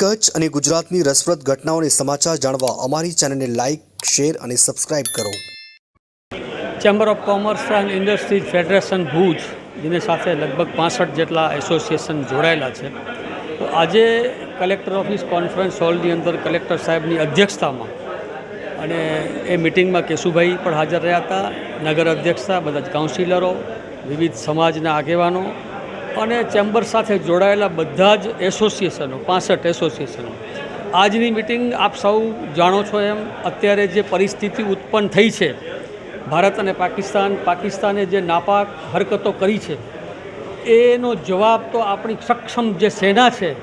કચ્છ અને ગુજરાતની રસપ્રદ ઘટનાઓને સમાચાર જાણવા અમારી ચેનલને લાઇક શેર અને સબસ્ક્રાઇબ કરો. Chamber of commerce and industries federation Bhuj, જેની સાથે લગભગ પાસઠ જેટલા એસોસિએશન જોડાયેલા છે. તો આજે કલેક્ટર ઓફિસ કોન્ફરન્સ હોલની અંદર કલેક્ટર સાહેબની અધ્યક્ષતામાં અને એ મિટિંગમાં કેશુભાઈ પણ હાજર રહ્યા હતા, નગર અધ્યક્ષતા બધા જ કાઉન્સિલરો વિવિધ સમાજના આગેવાનો અને ચેમ્બર સાથે જોડાયેલા બધા જ એસોસિએશનો, પાસઠ એસોસિએશનો. આજની મિટિંગ આપ સૌ જાણો છો એમ, અત્યારે જે પરિસ્થિતિ ઉત્પન્ન થઈ છે, ભારત અને પાકિસ્તાન, પાકિસ્તાને જે નાપાક હરકતો કરી છે, એનો જવાબ તો આપણી સક્ષમ જે સેના છે,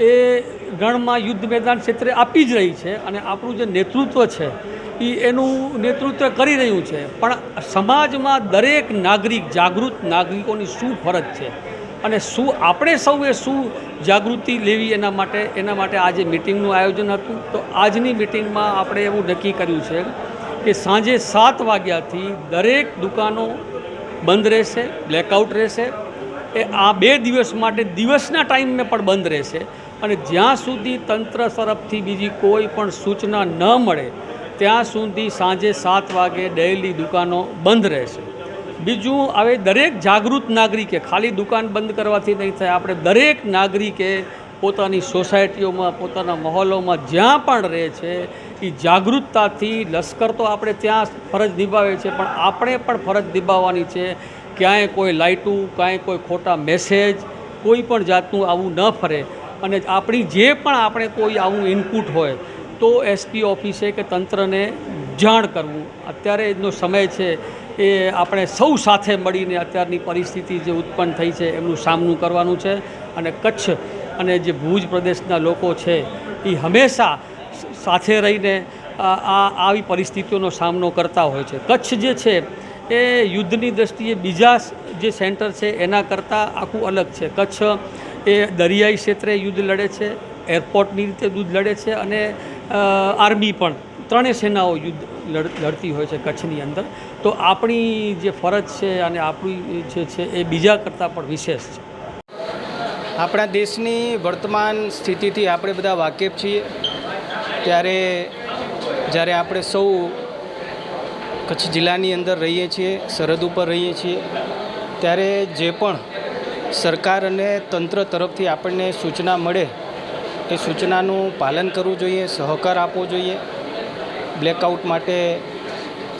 એ રણમાં યુદ્ધ મેદાન ક્ષેત્રે આપી જ રહી છે અને આપણું જે નેતૃત્વ છે, એ એનું નેતૃત્વ કરી રહ્યું છે. પણ સમાજમાં દરેક નાગરિક જાગૃત નાગરિકોની શું ફરજ છે? અને શું આપણે સૌએ શું જાગૃતિ લેવી એના માટે એના માટે આજે મિટિંગનું આયોજન હતું. તો આજની મિટિંગમાં આપણે એવું નક્કી કર્યું છે કે સાંજે સાત વાગ્યાથી દરેક દુકાનો બંધ રહેશે બ્લેકઆઉટ રહેશે. એ આ બે દિવસ માટે દિવસના ટાઈમે પણ બંધ રહેશે. અને જ્યાં સુધી તંત્ર તરફથી બીજી કોઈ પણ સૂચના ન મળે, ત્યાં સુધી સાંજે સાત વાગે ડેલી દુકાનો બંધ રહેશે. બીજું, હવે દરેક જાગૃત નાગરિકે, ખાલી દુકાન બંધ કરવાથી નહીં થાય, આપણે દરેક નાગરિકે પોતાની સોસાયટીઓમાં, પોતાના મહોલોમાં જ્યાં પણ રહે છે, એ જાગૃતતાથી લશ્કર તો આપણે ત્યાં ફરજ નિભાવે છે, પણ આપણે પણ ફરજ નિભાવવાની છે, ક્યાંય કોઈ લાઇટું, ક્યાંય કોઈ ખોટા મેસેજ, કોઈ પણ જાતનું આવું ન ફરે. અને આપણી જે પણ આપણે કોઈ આવું ઇનપુટ હોય, તો એસપી ઓફિસે કે તંત્રને જાણ કરવું. અત્યારે એનો સમય છે એ આપણે સૌ સાથે મળીને અત્યારની પરિસ્થિતિ જે ઉત્પન્ન થઈ છે, એમનું સામનું કરવાનું છે અને કચ્છ અને જે ભુજ પ્રદેશના લોકો છે, એ હંમેશા સાથે રહીને આ આવી પરિસ્થિતિઓનો સામનો કરતા હોય છે. કચ્છ જે છે, એ યુદ્ધની દ્રષ્ટિએ બીજા જે સેન્ટર છે, એના કરતાં આખું અલગ છે. કચ્છ એ દરિયાઈ ક્ષેત્રે યુદ્ધ લડે છે, એરપોર્ટની રીતે યુદ્ધ લડે છે અને આર્મી પણ, ત્રણેય સેનાઓ યુદ્ધ લડતી હોય છે કચ્છની અંદર. તો આપણી જે ફરજ છે અને આપણી જે છે એ બીજા કરતાં પણ વિશેષ છે. આપણા દેશની વર્તમાન સ્થિતિથી આપણે બધા વાકેફ છીએ. ત્યારે જ્યારે આપણે સૌ કચ્છ જિલ્લાની અંદર રહીએ છીએ, સરહદ ઉપર રહીએ છીએ, ત્યારે જે પણ સરકાર અને તંત્ર તરફથી આપણને સૂચના મળે, એ સૂચનાનું પાલન કરવું જોઈએ, સહકાર આપવો જોઈએ. બ્લેકઆઉટ માટે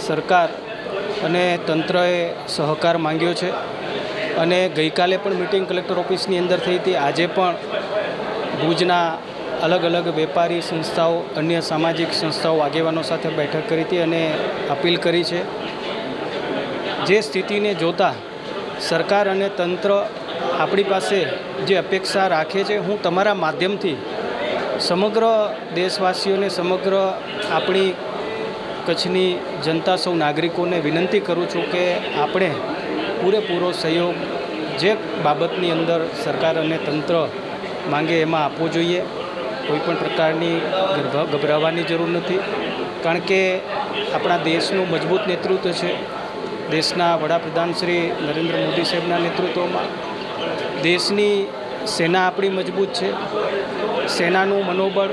સરકાર અને તંત્રએ સહકાર માંગ્યો છે. અને ગઈકાલે પણ મિટિંગ કલેક્ટર ઓફિસની અંદર થઈ હતી. આજે પણ ભુજના અલગ અલગ વેપારી સંસ્થાઓ, અન્ય સામાજિક સંસ્થાઓ આગેવાનો સાથે બેઠક કરી હતી અને અપીલ કરી છે. જે સ્થિતિને જોતા સરકાર અને તંત્ર આપણી પાસે જે અપેક્ષા રાખે છે, હું તમારા માધ્યમથી સમગ્ર દેશવાસીઓને સમગ્ર આપણી કચ્છની જનતા સૌ નાગરિકોને વિનંતી કરું છું કે આપણે પૂરેપૂરો સહયોગ જે બાબતની અંદર સરકાર અને તંત્ર માંગે એમાં આપવો જોઈએ. કોઈ પણ પ્રકારની ગભ- ગભરાવાની જરૂર નથી. કારણ કે આપણા દેશનું મજબૂત નેતૃત્વ છે. દેશના વડાપ્રધાન શ્રી નરેન્દ્ર મોદી સાહેબના નેતૃત્વમાં દેશની સેના આપણી મજબૂત છે. સેનાનું મનોબળ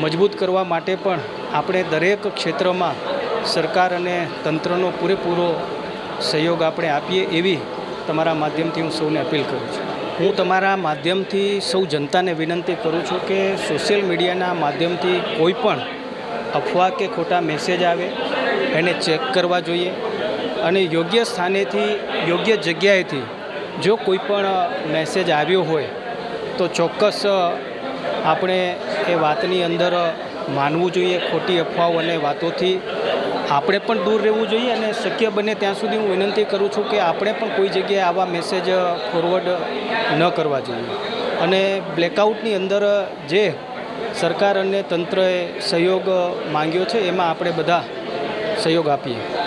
મજબૂત કરવા માટે પણ આપણે દરેક ક્ષેત્રમાં સરકાર અને તંત્રનો પૂરેપૂરો સહયોગ આપણે આપીએ એવી તમારા માધ્યમથી હું સૌને અપીલ કરું છું. હું તમારા માધ્યમથી સૌ જનતાને વિનંતી કરું છું કે સોશિયલ મીડિયાના માધ્યમથી કોઈ પણ અફવા કે ખોટા મેસેજ આવે, એને ચેક કરવા જોઈએ અને યોગ્ય સ્થાનેથી, યોગ્ય જગ્યાએથી જો કોઈ પણ મેસેજ આવ્યો હોય તો ચોક્કસ આપણે એ વાતની અંદર માનવું જોઈએ ખોટી અફવાઓ અને વાતોથી આપણે પણ દૂર રહેવું જોઈએ અને શક્ય બને ત્યાં સુધી હું વિનંતી કરું છું કે આપણે પણ કોઈ જગ્યાએ આવા મેસેજ ફોરવર્ડ ન કરવા જોઈએ. અને બ્લેકઆઉટની અંદર જે સરકાર અને તંત્રએ સહયોગ માંગ્યો છે, એમાં આપણે બધા સહયોગ આપીએ.